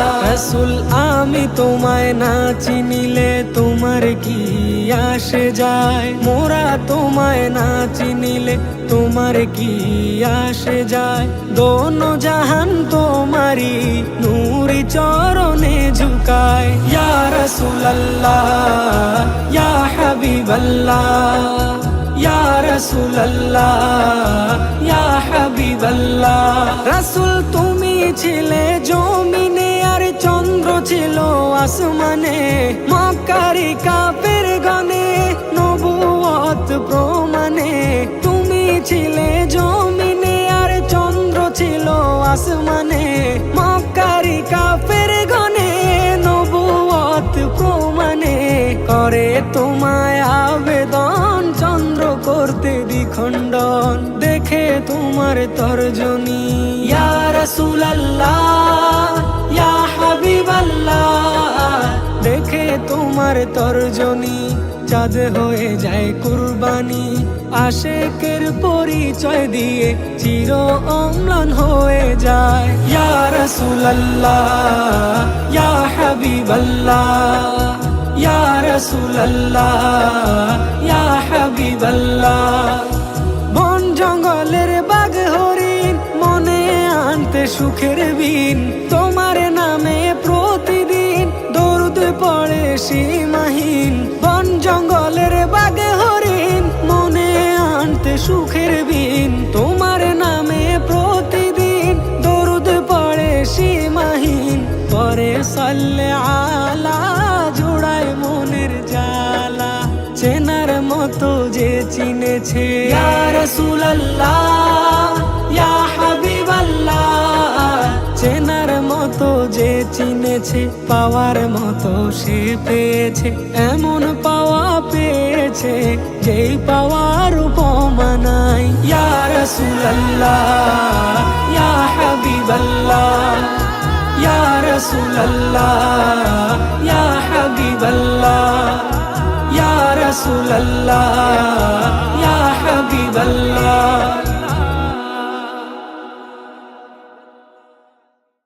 রাসূল, আমি তোমায় না চিনিলে তোমার কি আসে যায়? মোরা তোমায় না চিনিলে তোমার কি আসে যায়? দোনো জাহান তোমারি নূরি চরণে ঝুকায়। ইয়া ইয়া হাবিবাল্লাহ, ইয়া ইয়া হাবিবাল্লাহ। রাসূল, তুমি ছিলে চন্দ্র ছিল আসমানে, মক্কারি কাপের গনে নবুয়ত প্রমাণে। তুমি ছিলে জমিনে আর চন্দ্র ছিল আসমানে। মক্কারি কাপের গনে নবুয়ত প্রমাণে। করে তোমায় আবেদন, চন্দ্র করতে দ্বিখণ্ডন। দেখে তোমার তর্জনী, ইয়া রাসূলুল্লাহ। তোমার তর্জনী, চাঁদ হয়ে যায় কুরবানি। আশেকের পরিচয় দিয়ে চির অম্লান হয়ে যায়। ইয়া ইয়া হাবিবাল্লাহ, ইয়া ইয়া হাবিবাল্লাহ। বন জঙ্গলের বাঘ হরিণ, মনে আনতে সুখের বিন তোমার নামে প্রতিদিন দরুদ পড়ে সীমাহীন বন জঙ্গলের বাঘ হরিণ, মনে আনতে সুখের বিন। তোমার নামে প্রতিদিন দরুদ পড়ে সীমাহীন। পরে সাল্লে আলা জোড়ায় মনের জালা চেনার মতো যে চিনেছে। ইয়া চিনেছে, পাওয়ার মতো সে পেয়েছে, এমন পাওয়া পেয়েছে, যেই পাওয়ার উপমা নাই ইয়া রাসূলুল্লাহ, ইয়া হাবিবাল্লাহ, ইয়া রাসূলুল্লাহ, ইয়া হাবিবাল্লাহ, ইয়া রাসূলুল্লাহ।